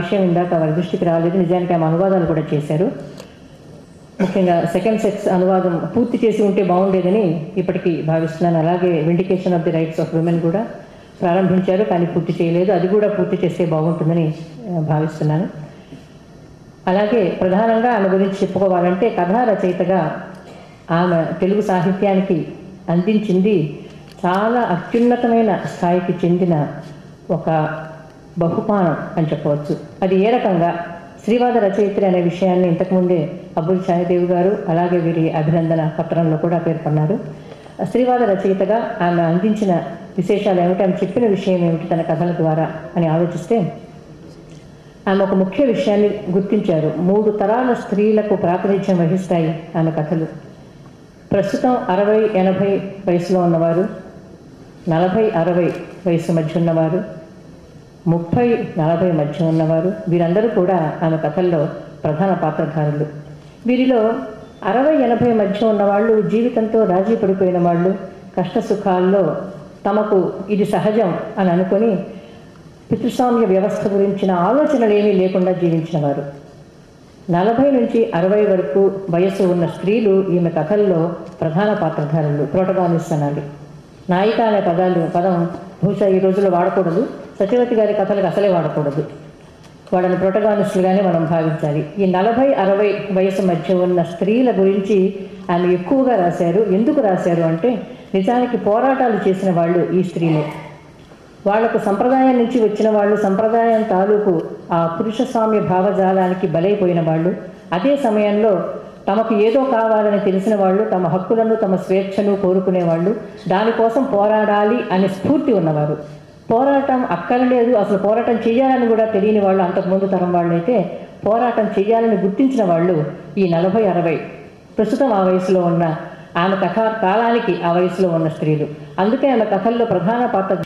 విషయం ఇందాక వారి దృష్టికి రాలేదు. నిజానికి ఆమె అనువాదాలు కూడా చేశారు. ముఖ్యంగా సెకండ్ సెక్స్ అనువాదం పూర్తి చేసి ఉంటే బాగుండేదని ఇప్పటికీ భావిస్తున్నాను. అలాగే vindication of the rights of women కూడా ప్రారంభించారు కానీ పూర్తి చేయలేదు. అది కూడా పూర్తి చేస్తే బాగుంటుందని భావిస్తున్నాను. అలాగే ప్రధానంగా ఆమె గురించి చెప్పుకోవాలంటే కథా రచయితగా ఆమె తెలుగు సాహిత్యానికి అందించింది చాలా అత్యున్నతమైన స్థాయికి చెందిన ఒక బహుమానం అని చెప్పవచ్చు. అది ఏ రకంగా? శ్రీవాద రచయిత్రి అనే విషయాన్ని ఇంతకుముందే అబ్బుల్ ఛాయదేవి గారు అలాగే వీరి అభినందన పత్రంలో కూడా పేర్కొన్నారు. శ్రీవాద రచయితగా ఆమె అందించిన విశేషాలు ఏమిటి? ఆమె చెప్పిన విషయం ఏమిటి? తన కథల ద్వారా అని ఆలోచిస్తే ఆమె ఒక ముఖ్య విషయాన్ని గుర్తించారు. మూడు తరాల స్త్రీలకు ప్రాతినిధ్యం వహిస్తాయి ఆమె కథలు. ప్రస్తుతం అరవై ఎనభై వయసులో ఉన్నవారు నలభై అరవై వయసు మధ్య ఉన్నవారు ముప్పై నలభై మధ్య ఉన్నవారు. వీరందరూ కూడా ఆమె కథల్లో ప్రధాన పాత్రధారులు. వీరిలో అరవై ఎనభై మధ్య ఉన్నవాళ్ళు జీవితంతో రాజీ పడిపోయిన వాళ్ళు కష్ట సుఖాల్లో తమకు ఇది సహజం అని అనుకొని పితృస్వామ్య వ్యవస్థ గురించిన ఆలోచనలు ఏమీ లేకుండా జీవించిన వారు నలభై నుంచి అరవై వరకు వయస్సు ఉన్న స్త్రీలు ఈమె కథల్లో ప్రధాన పాత్రధారులు ప్రోటగానిస్ట్ అనాలి నాయిక అనే పదాలు పదం బహుశా ఈ రోజుల్లో వాడకూడదు. సత్యవతి గారి కథలకు అసలే వాడకూడదు. వాళ్ళని ప్రొటగానిస్టులుగానే మనం భావించాలి. ఈ నలభై అరవై వయసు మధ్య ఉన్న స్త్రీల గురించి ఆమె ఎక్కువగా రాశారు. ఎందుకు రాశారు అంటే నిజానికి పోరాటాలు చేసిన వాళ్ళు ఈ స్త్రీలే. వాళ్ళకు సంప్రదాయం నుంచి వచ్చిన వాళ్ళు సంప్రదాయం తాలూకు ఆ పురుష స్వామ్య భావజాలానికి బలైపోయిన వాళ్ళు అదే సమయంలో తమకు ఏదో కావాలని తెలిసిన వాళ్ళు తమ హక్కులను తమ స్వేచ్ఛను కోరుకునేవాళ్ళు దానికోసం పోరాడాలి అనే స్ఫూర్తి ఉన్నవారు. పోరాటం అక్కర్లేదు అసలు పోరాటం చేయాలని కూడా తెలియని వాళ్ళు అంతకుముందు తరం వాళ్ళైతే పోరాటం చేయాలని గుర్తించిన వాళ్ళు ఈ నలభై అరవై. ప్రస్తుతం ఆ వయసులో ఉన్న ఆమె కథ కాలానికి ఆ వయసులో ఉన్న స్త్రీలు. అందుకే ఆమె కథల్లో ప్రధాన పాత్ర